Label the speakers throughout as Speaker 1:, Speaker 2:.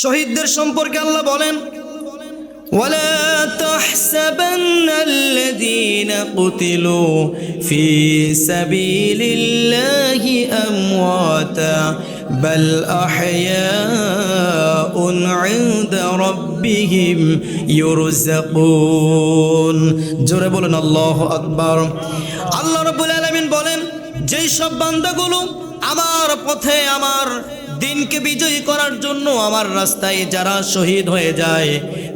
Speaker 1: শহীদদের সম্পর্কে আল্লাহ বলেন ولا تحسبن الذين قتلوا في سبيل الله أمواتا بل أحياء عند ربهم يرزقون জোরে বলেন আল্লাহ আকবার আল্লাহ রাব্বুল আলামিন বলেন যেই সব বান্দাগুলো আমার পথে আমার দিনকে বিজয়ী করার জন্য আমার রাস্তায় যারা শহীদ হয়ে যায়,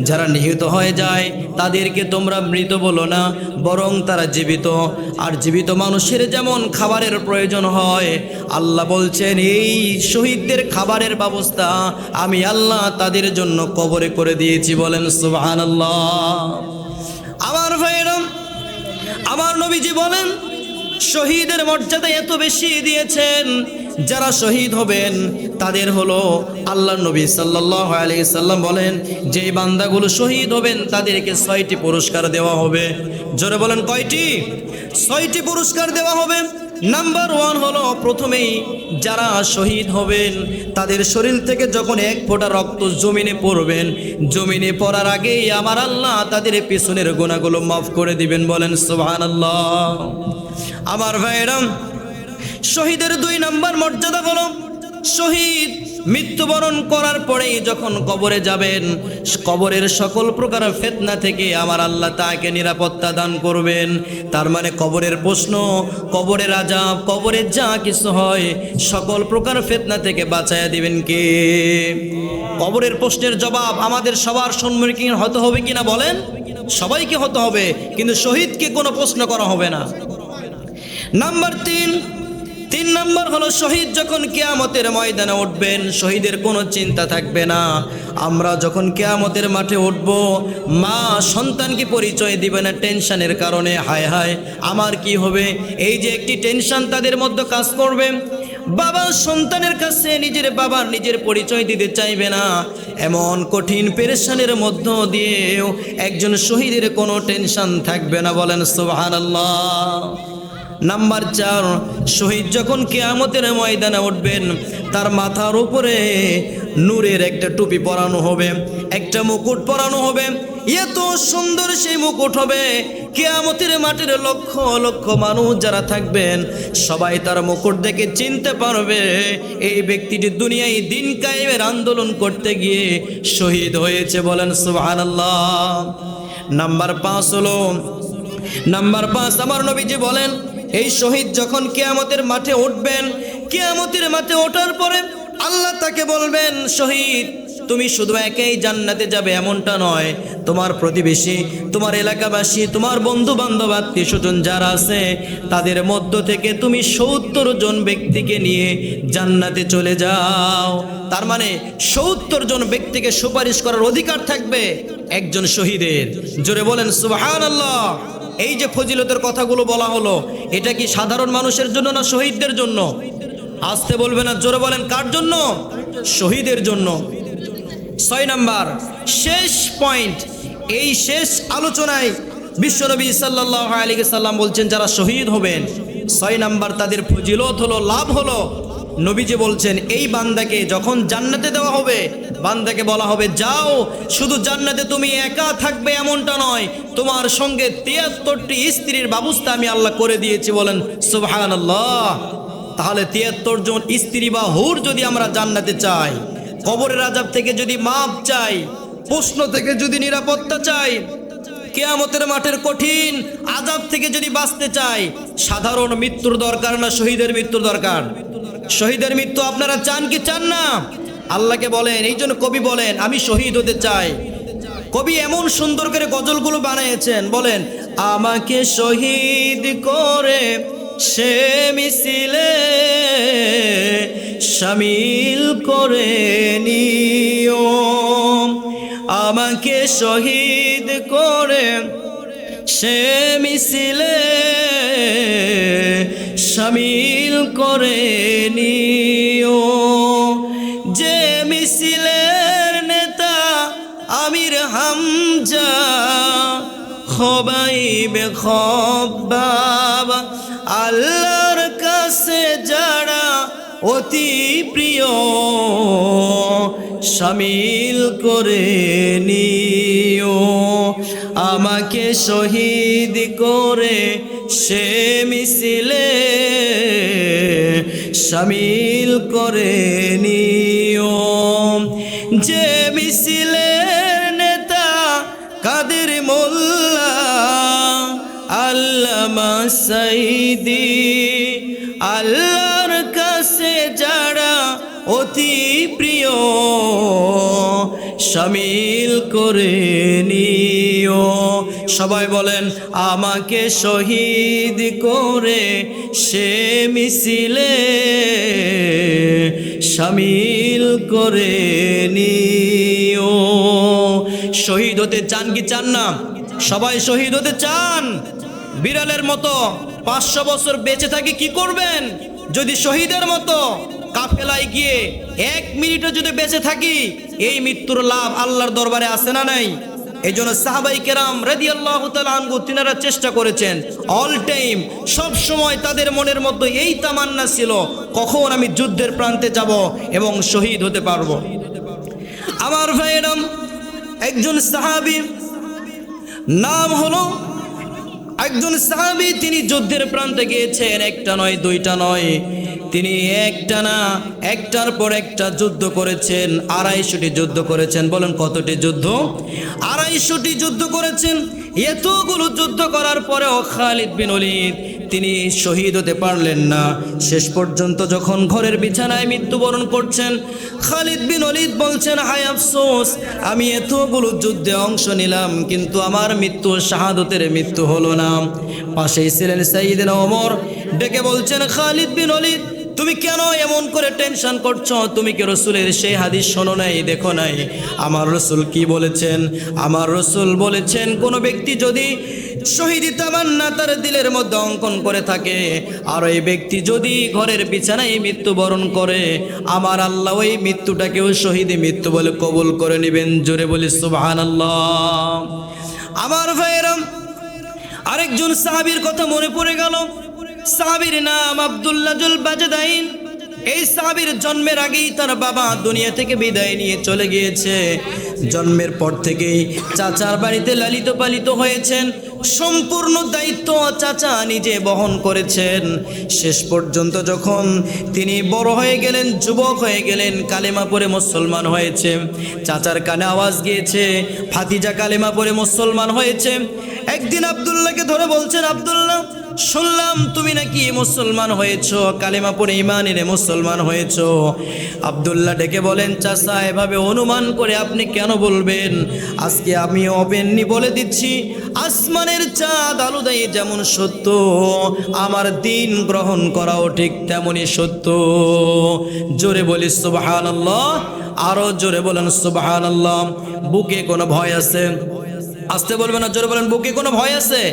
Speaker 1: যারা নিহত হয়ে যায়, তাদেরকে তোমরা মৃত বলো না, বরং তারা জীবিত। আর জীবিত মানুষের যেমন খাবারের প্রয়োজন হয়, আল্লাহ বলছেন, এই শহীদদের খাবারের ব্যবস্থা আমি আল্লাহ তাদের জন্য কবরে করে দিয়েছি। বলেন সুবহান আমার ভাইয়েরাম আমার নবীজি বলেন, শহীদের মর্যাদা এত বেশি দিয়েছেন যারা শহীদ হবেন, তাদের হলো আল্লাহ নবী সাল্লাহ আলি সাল্লাম বলেন যেই বান্দাগুলো শহীদ হবেন, তাদেরকে ছয়টি পুরস্কার দেওয়া হবে। জোরে বলেন কয়টি? ছয়টি পুরস্কার দেওয়া হবে। নাম্বার ওয়ান হলো প্রথমেই যারা শহীদ হবেন, তাদের শরীর থেকে যখন এক ফোঁটা রক্ত জমিনে পড়বেন, জমিনে পড়ার আগেই আমার আল্লাহ তাদের পিছনের গোনাগুলো মাফ করে দিবেন বলেন সোহান আল্লাহ আমার ভাইরাম শহীদের দুই নাম্বার মর্যাদা হলো শহীদ মৃত্যুবরণ করার পরেই যখন কবরে যাবেন, কবরের সকল প্রকার ফেতনা থেকে আমার আল্লাহ তাকে নিরাপত্তা দান করবেন। তার মানে কবরের প্রশ্ন, কবরের আজাব কবরের যা কিছু হয়, সকল প্রকার ফেতনা থেকে বাঁচাইয়া দিবেন কে? কবরের প্রশ্নের জবাব আমাদের সবার সম্মুখীন হতে হবে কিনা বলেন? সবাইকে হতে হবে, কিন্তু শহীদকে কোনো প্রশ্ন করা হবে না। নাম্বার তিন তিন নম্বর হলো শহীদ যখন কেয়ামতের ময়দানে উঠবেন, শহীদের কোনো চিন্তা থাকবে না। আমরা যখন কেয়ামতের মাঠে উঠব, মা সন্তানকে পরিচয় দিবে না টেনশনের কারণে। হায় হায়, আমার কি হবে? এই যে একটি টেনশন তাদের মধ্যে কাজ করবে। বাবা সন্তানের কাছে নিজের বাবার নিজের পরিচয় দিতে চাইবে না। এমন কঠিন পেরেশানের মধ্য দিয়েও একজন শহীদের কোনো টেনশন থাকবে না বলেন সুবহানাল্লাহ। নাম্বার চার, শহীদ যখন কেয়ামতের ময়দানে উঠবেন, তার মাথার উপরে নূরের একটা টুপি পরানো হবে, একটা মুকুট পরানো হবে। এত সুন্দর সেই মুকুট হবে, কেয়ামতের মাটির লক্ষ লক্ষ মানুষ যারা থাকবেন, সবাই তার মুকুট দেখে চিনতে পারবে। এই ব্যক্তিটি দুনিয়ায় দিন কায়েমের আন্দোলন করতে গিয়ে শহীদ হয়েছে বলেন সুবহানাল্লাহ। নাম্বার পাঁচ হলো, নাম্বার পাঁচ, আমার নবীজি বলেন এই শহীদ যখন কেয়ামতের মাঠে উঠবেন, কেয়ামতের মাঠে ওঠার পরে আল্লাহ তাকে বলবেন, শহীদ, তুমি শুধু একেই জান্নাতে যাবে এমনটা নয়। তোমার প্রতিবেশী, তোমার এলাকাবাসী, তোমার বন্ধু বান্ধব আত্মীয় স্বজন যারা আছে, তাদের মধ্য থেকে তুমি সত্তর জন ব্যক্তিকে নিয়ে জান্নাতে চলে যাও। তার মানে সত্তর জন ব্যক্তিকে সুপারিশ করার অধিকার থাকবে একজন শহীদের। জোরে বলেন সুবাহান আল্লাহ এই যে ফজিলতের কথাগুলো বলা হলো, এটা কি সাধারণ মানুষের জন্য না শহীদদের জন্য? আসতে বলবে না, জোরে বলেন, কার জন্য? শহীদের জন্য। ছয় নাম্বার, শেষ পয়েন্ট। এই শেষ আলোচনায় বিশ্বনবী সাল্লাহ আলী সাল্লাম বলছেন, যারা শহীদ হবেন, ছয় নাম্বার তাদের ফজিলত হলো, লাভ হলো। নবীজি বলছেন, এই বান্দাকে যখন জান্নাতে দেওয়া হবে, বান্দাকে বলা হবে, যাও, শুধু জান্নাতে তুমি একা থাকবে এমনটা নয়, তোমার সঙ্গে তিয়াত্তরটি স্ত্রীর ব্যবস্থা আমি আল্লাহ করে দিয়েছি বলেন সুবহান তাহলে তিয়াত্তর জন স্ত্রী বা হুর যদি আমরা জান্নাতে চাই, কবরের আজাব থেকে যদি মাপ চাই, প্রশ্ন থেকে যদি নিরাপত্তা চাই কেয়ামতের মাঠের কঠিন আজাব থেকে যদি বাঁচতে চাই সাধারণ মৃত্যুর দরকার না, শহীদের মৃত্যুর দরকার। শহীদের মৃত্যু আপনারা চান কি চান না? আল্লাহকে বলেন, এই জন্য কবি বলেন, আমি শহীদ হতে চাই। কবি এমন সুন্দর করে গজলগুলো বানিয়েছেন, বলেন, আমাকে শহীদ করে সে মিছিলে শামিল করে নিও। আমাকে শহীদ করে, সে মিছিলে সামিল করে নিও। যে মিছিলের নেতা আমির হামজা খবাইবে খবাব আল্লাহর কাছে যারা অতি প্রিয় সামিল করে নিও। আমাকে শহীদ করে সে মিছিলে সামিল করে নিও। যে মিছিলে নেতা কাদের মোল্লা, আল্লামা সাইদি, আল্লাহর কাছে যারা অতি সামিল করে নিও। সবাই বলেন, আমাকে শহীদ করে সে মিছিলে সামিল করে নিও। শহীদ হতে চান কি চান না? সবাই শহীদ হতে চান? বিড়ালের মতো পাঁচশো বছর বেঁচে থাকি কি করবেন? যদি শহীদের মতো কাফেলায় গিয়ে এক মিনিটও যদি বেঁচে থাকি, এই মৃত্যুর লাভ আল্লাহর দরবারে আসে না নাই? এই জন্য সাহাবাই কেরাম রেদি আল্লাহ আনগু তিনারা চেষ্টা করেছেন অল টাইম সব সময় তাদের মনের মধ্যে এই তামান্না ছিল, কখন আমি যুদ্ধের প্রান্তে যাব এবং শহীদ হতে পারব? আমার ভাইয়েরাম, একজন সাহাবি, নাম হলো, একজন সাহাবি, তিনি যুদ্ধের প্রান্তে গিয়েছেন, একটা নয়, দুইটা নয়। তিনি একটা না একটার পর একটা যুদ্ধ করেছেন, আড়াইশোটি যুদ্ধ করেছেন, বলেন কতটি যুদ্ধ? আড়াইশোটি যুদ্ধ করেছেন, এতগুলো যুদ্ধ করার পরেও খালিদ বিন অলিদ তিনি শহীদ হতে পারলেন না। শেষ পর্যন্ত যখন ঘরের বিছানায় মৃত্যুবরণ করছেন, খালিদ বিন অলিদ বলছেন, হায় আফসোস, আমি এতগুলো যুদ্ধে অংশ নিলাম, কিন্তু আমার মৃত্যু, শাহাদতের মৃত্যু হলো না। পাশেই ছিলেন সাইদিন ওমর, ডেকে বলছেন, খালিদ বিন অলিদ তুমি কেন এমন করে টেনশন করছ? তুমি কি রসুলের সেই হাদিস শোনো নাই, দেখো নাই? আমার রসুল কি বলেছেন? আমার রসুল বলেছেন, কোনো ব্যক্তি যদি শহীদি তামান্না তার দিলের মধ্যে অঙ্কন করে থাকে, আর ওই ব্যক্তি যদি ঘরের বিছানায় মৃত্যুবরণ করে, আমার আল্লাহ ওই মৃত্যুটাকেও শহীদি মৃত্যু বলে কবুল করে নেবেন। জোরে বলি সুবহান আমার ভাইয়েরাম আরেকজন সাহাবীর কথা মনে পড়ে গেল। সাহাবীর নাম আব্দুল্লাজুল বাজদাইন এই সাহাবীর জন্মের আগেই তার বাবা দুনিয়া থেকে বিদায় নিয়ে চলে গিয়েছে। জন্মের পর থেকেই চাচার বাড়িতে লালিত পালিত হয়েছেন। সম্পূর্ণ দায়িত্ব চাচা নিজে বহন করেছেন। শেষ পর্যন্ত যখন তিনি বড় হয়ে গেলেন, যুবক হয়ে গেলেন, কালেমা পরে মুসলমান হয়েছে। চাচার কানে আওয়াজ গিয়েছে ফাতিজা কালেমা পরে মুসলমান হয়েছে। একদিন আবদুল্লাহকে ধরে বলছেন, আবদুল্লাহ শুনলাম তুমি নাকি মুসলমান হয়েছ, কালেমা পড়ে ইমান এনে মুসলমান হয়েছ। আবদুল্লাহ ডেকে বলেন, চাচা, এভাবে অনুমান করে আপনি কেন বলবেন? আজকে আমি অপেননি বলে দিচ্ছি, আসমানের চাঁদ আলুদাই যেমন সত্য, আমার দিন গ্রহণ করাও ঠিক তেমনই সত্য। জোরে বলি সুবাহান আরও জোরে বলেন সুবাহান বুকে কোনো ভয় আছে? আসতে বলবেন না, জোরে বলেন, বুকে কোনো ভয় আছে?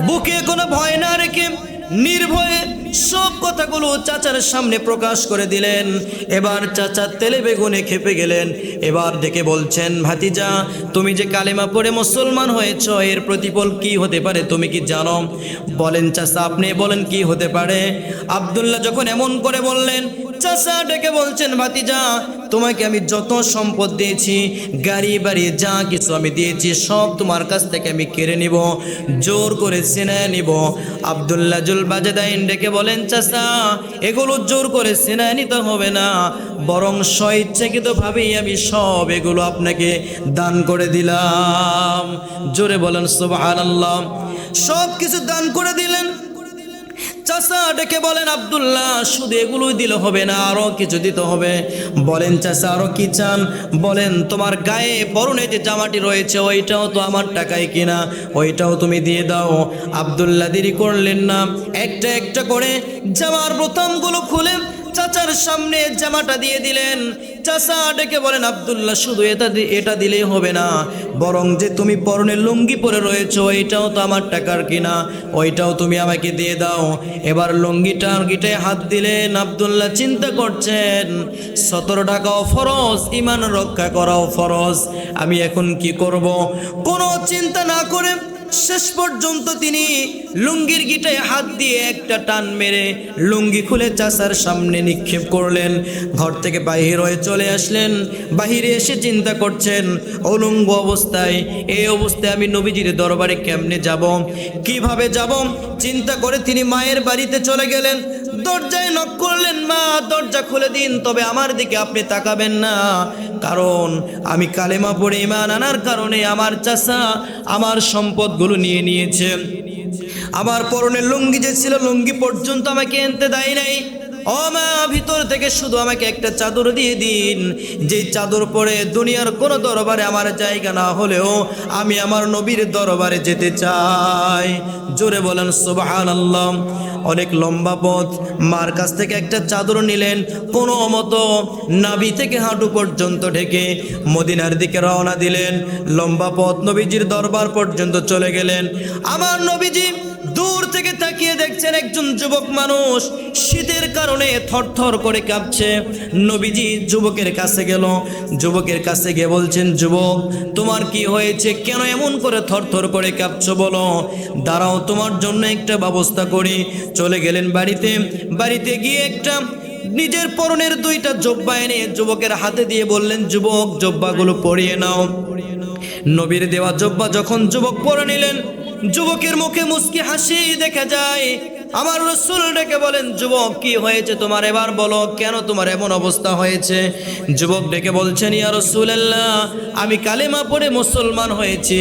Speaker 1: বুকে কোনো ভয় না রেখে নির্ভয়ে সব কথাগুলো চাচার সামনে প্রকাশ করে দিলেন। এবার চাচা তেলে বেগুনে খেপে গেলেন। এবার ডেকে বলছেন, ভাতিজা, তুমি যে কালেমা পড়ে মুসলমান হয়েছ, এর প্রতিফল কি হতে পারে তুমি কি জানো? বলেন, চাচা, আপনি বলেন কি হতে পারে? আবদুল্লাহ যখন এমন করে বললেন, চাচা ডেকে বলছেন, ভাতিজা তোমাকে আমি যত সম্পদ দিয়েছি, গাড়ি, বাড়ি, যা কিছু আমি দিয়েছি, সব তোমার কাছ থেকে আমি কেড়ে নিব, জোর করে সিনে নিব। আবদুল্লাহ জুল বাজেদাইন ডেকে বলেন, চাচা, এগুলো জোর করে সিনে নিতে হবে না। বরং স্বইচ্ছাকৃত ভাবেই আমি সব এগুলো আপনাকে দান করে দিলাম। জোরে বলেন, সুবহানাল্লাহ। সব কিছু দান করে দিলেন চাচা ডেকে বলেন, আব্দুল্লাহ, শুধু এগুলোই দিলে হবে না, আরও কিছু দিতে হবে। বলেন, চাচা, আরও কি চান? বলেন, তোমার গায়ে পরনে যে জামাটি রয়েছে, ওইটাও তো আমার টাকায় কিনা, ওইটাও তুমি দিয়ে দাও। আব্দুল্লাহ দেরি করলেন না, একটা একটা করে জামার বোতামগুলো খুলে চাচার সামনে জামাটা দিয়ে দিলেন। চাচা ডেকে বলেন, আবদুল্লাহ, শুধু এটা এটা দিলেই হবে না। বরং যে তুমি পরনে লুঙ্গি পরে রয়েছো ওইটাও তো আমার টাকার কিনা। ওইটাও তুমি আমাকে দিয়ে দাও। এবার লুঙ্গিটা গিটায় হাত দিলেন আব্দুল্লাহ, চিন্তা করছেন? সতেরো টাকাও ফরজ ইমান রক্ষা করাও ফরজ। আমি এখন কি করব? কোনো চিন্তা না করে শেষ পর্যন্ত তিনি লুঙ্গির গিটায় হাত দিয়ে একটা টান মেরে লুঙ্গি খুলে চাষার সামনে নিক্ষেপ করলেন। ঘর থেকে বাহির হয়ে চলে আসলেন। বাহিরে এসে চিন্তা করছেন, অলঙ্গ অবস্থায় এই অবস্থায় আমি নবীজির দরবারে কেমনে যাব? কীভাবে যাব? চিন্তা করে তিনি মায়ের বাড়িতে চলে গেলেন। দরজায় নক করলেন, মা, দরজা খুলে দিন, তবে আমার দিকে আপনি তাকাবেন না। কারণ আমি কালেমা পড়ে ইমান আনার কারণে আমার চাষা আমার সম্পদগুলো নিয়ে নিয়েছে। আমার পরনের লুঙ্গি যে ছিল লুঙ্গি পর্যন্ত আমাকে এনতে দেয় নাই। ও মা, ভিতর থেকে শুধু আমাকে একটা চাদর দিয়ে দিন। যে চাদর পরে দুনিয়ার কোনো দরবারে আমার জায়গা না হলেও আমি আমার নবীর দরবারে যেতে চাই। জোরে বলেন সুবাহান আল্লাহ অনেক লম্বা পথ। মার কাছ থেকে একটা চাদর নিলেন। কোনো মতো নাভি থেকে হাঁটু পর্যন্ত ঢেকে মদিনার দিকে রওনা দিলেন। লম্বা পথ নবীজির দরবার পর্যন্ত চলে গেলেন। আমার নবীজি দূর থেকে তাকিয়ে দেখছেন একজন যুবক মানুষ। শীতের কারণে থরথর করে কাঁপছে। নবীজি যুবকের কাছে গেল। যুবকের কাছে গিয়ে বলছেন, যুবক, তোমার কি হয়েছে? কেন এমন করে থরথর করে কাঁপছো বলো? দাঁড়াও, তোমার জন্য একটা ব্যবস্থা করি। চলে গেলেন বাড়িতে। বাড়িতে গিয়ে একটা নিজের পরনের দুইটা জব্বা এনে যুবকের হাতে দিয়ে বললেন, যুবক, জব্বাগুলো পরিয়ে নাও। নবীর দেওয়া জব্বা যখন যুবক পরে নিলেন, যুবকের মুখে মুস্কি হাসি দেখা যায়। আমার রসুল ডেকে বলেন, যুবক, কি হয়েছে তোমার? এবার বলো, কেন তোমার এমন অবস্থা হয়েছে? যুবক ডেকে বলছেন, ইয়া রসুল্লাহ আমি কালেমা পড়ে মুসলমান হয়েছি।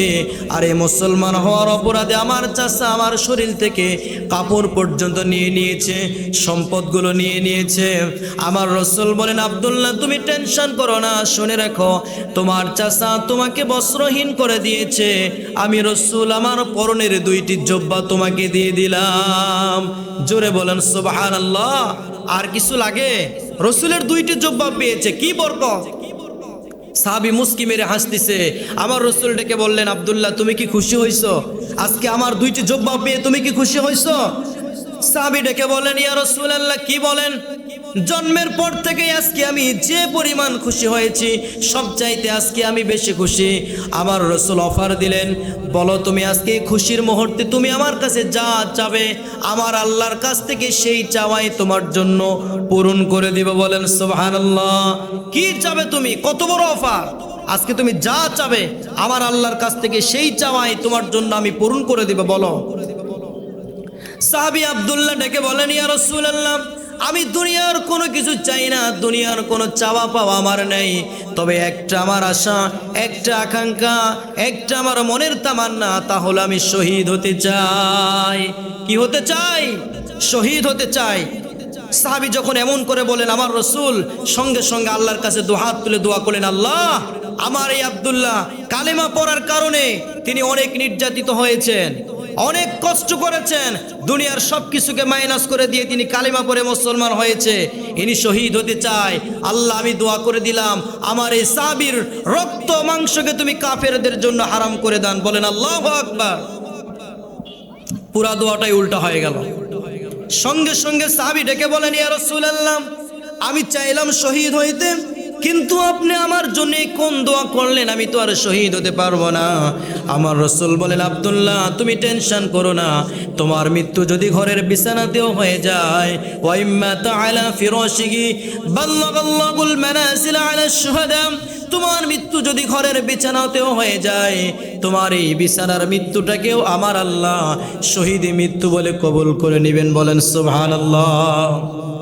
Speaker 1: আর এই মুসলমান হওয়ার অপরাধে আমার চাষা আমার শরীর থেকে কাপড় পর্যন্ত নিয়ে নিয়েছে, সম্পদগুলো নিয়ে নিয়েছে। আমার রসুল বলেন, আবদুল্লাহ, তুমি টেনশন করো না, শুনে রাখো। তোমার চাষা তোমাকে বস্ত্রহীন করে দিয়েছে। আমি রসুল আমার পরনের দুইটি জব্বা তোমাকে দিয়ে দিলাম। জোরে বলেন সুবাহান আল্লাহ আর কিছু লাগে? রসুলের দুইটি জব্বা পেয়েছে, কি বরকত? সাবি মুস্কি মেরে হাসতেছে, আমার রসুল ডেকে বললেন, আবদুল্লাহ, তুমি কি খুশি হইছো? আজকে আমার দুইটি জব্বা পেয়ে তুমি কি খুশি হইছো? সাবি ডেকে বলেন ইয়া রসুল আল্লাহ কি বলেন? জন্মের পর থেকে আজকে আমি যে পরিমাণ খুশি হয়েছি, সব চাইতে আজকে আমি বেশি খুশি। আমার রসুল অফার দিলেন, বলো তুমি আজকে খুশির মুহূর্তে তুমি আমার কাছে যা চাবে, আমার আল্লাহর কাছ থেকে সেই চাওয়াই তোমার জন্য পূরণ করে দিব বলেন, সুবহানাল্লাহ। কি চাবে তুমি? কত বড় অফার? আজকে তুমি যা চাবে, আমার আল্লাহর কাছ থেকে সেই চাওয়াই তোমার জন্য আমি পূরণ করে দিব, বলো। সাহাবি আবদুল্লাহ ডেকে বলেন, ইয়া রাসূলুল্লাহ আমি দুনিয়ার কোনো কিছু চাই না, দুনিয়ার কোনো চাওয়া পাওয়া আমার নেই। তবে একটা আমার আশা, একটা আকাঙ্ক্ষা, একটা আমার মনের তামান্না তাহলে আমি শহীদ হতে চাই। কি হতে চাই? শহীদ হতে চাই। সাহাবি যখন এমন করে বলেন, আমার রসুল, সঙ্গে সঙ্গে আল্লাহর কাছে দুহাত তুলে দোয়া করলেন, আল্লাহ, আমার এই আব্দুল্লাহ কালেমা পড়ার কারণে তিনি অনেক নির্যাতিত হয়েছেন। অনেক কষ্ট করেছেন। দুনিয়ার সব কিছুকে মাইনাস করে দিয়ে তিনি কালিমা পরে মুসলমান হয়েছে। ইনি শহীদ হতে চায়। আল্লাহ, আমি দোয়া করে দিলাম, আমার এই সাবির রক্ত মাংসকে তুমি কাফেরদের জন্য হারাম করে দান। বলেন আল্লাহ আকবার। পুরা দোয়াটাই উল্টা হয়ে গেল। সঙ্গে সঙ্গে সাবি ডেকে বলেন, ইয়া রাসূলুল্লাহ, আমি চাইলাম শহীদ হইতে কিন্তু আপনি আমার জন্য কোন দোয়া করলেন? আমি তো আর শহীদ হতে পারব না। আমার রসুল বলেন, আবদুল্লাহ, তুমি টেনশন করো না। তোমার মৃত্যু যদি ঘরের বিছানাতেও হয়ে যায় তোমার মৃত্যু যদি ঘরের বিছানাতেও হয়ে যায়, তোমার এই বিছানার মৃত্যুটাকেও আমার আল্লাহ শহীদ মৃত্যু বলে কবুল করে নেবেন বলেন, সুবহানাল্লাহ।